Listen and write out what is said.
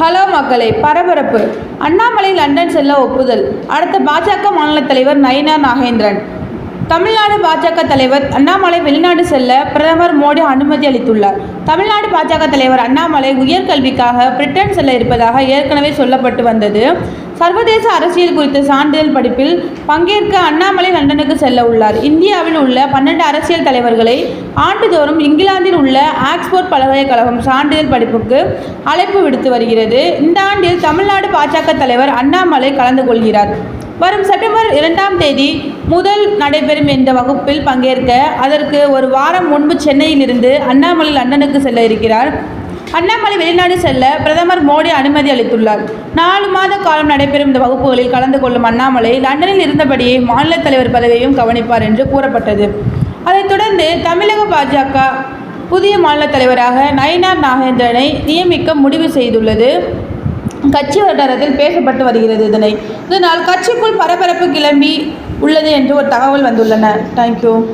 Hello மக்களே பரபரப்பு. Annamalai London செல்ல ஒப்புதல். அடுத்த பாஜக மாநில தலைவர் நயினா நாகேந்திரன். தமிழ்நாடு பாஜக தலைவர் அண்ணாமலை வெளிநாடு செல்ல பிரதமர் மோடி அனுமதி அளித்துள்ளார். தமிழ்நாடு பாஜக தலைவர் அண்ணாமலை உயர்கல்விக்காக பிரிட்டன் செல்ல இருப்பதாக ஏற்கனவே சொல்லப்பட்டு வந்தது. சர்வதேச அரசியல் குறித்த சான்றிதழ் படிப்பில் பங்கேற்க அண்ணாமலை லண்டனுக்கு செல்ல உள்ளார். இந்தியாவில் உள்ள பன்னெண்டு அரசியல் தலைவர்களை ஆண்டுதோறும் இங்கிலாந்தில் உள்ள ஆக்ஸ்போர்ட் பல்கலைக்கழகம் சான்றிதழ் படிப்புக்கு அழைப்பு விடுத்து வருகிறது. இந்த ஆண்டில் தமிழ்நாடு பாஜக தலைவர் அண்ணாமலை கலந்து கொள்கிறார். வரும் செப்டம்பர் இரண்டாம் தேதி முதல் நடைபெறும் இந்த வகுப்பில் பங்கேற்க அதற்கு ஒரு வாரம் முன்பு சென்னையிலிருந்து அண்ணாமலை லண்டனுக்கு செல்ல இருக்கிறார். அண்ணாமலை வெளிநாடு செல்ல பிரதமர் மோடி அனுமதி அளித்துள்ளார். நாலு மாத காலம் நடைபெறும் இந்த வகுப்புகளில் கலந்து கொள்ளும் அண்ணாமலை லண்டனில் இருந்தபடியே மாநில தலைவர் பதவியையும் கவனிப்பார் என்று கூறப்பட்டது. அதைத் தொடர்ந்து தமிழக பாஜக புதிய மாநில தலைவராக நயினார் நாகேந்திரனை நியமிக்க முடிவு செய்துள்ளது. கட்சி வட்டாரத்தில் பேசப்பட்டு வருகிறது இதனை. இதனால் கட்சிக்குள் பரபரப்பு கிளம்பி உள்ளது என்று ஒரு தகவல் வந்துள்ளன. தேங்க்யூ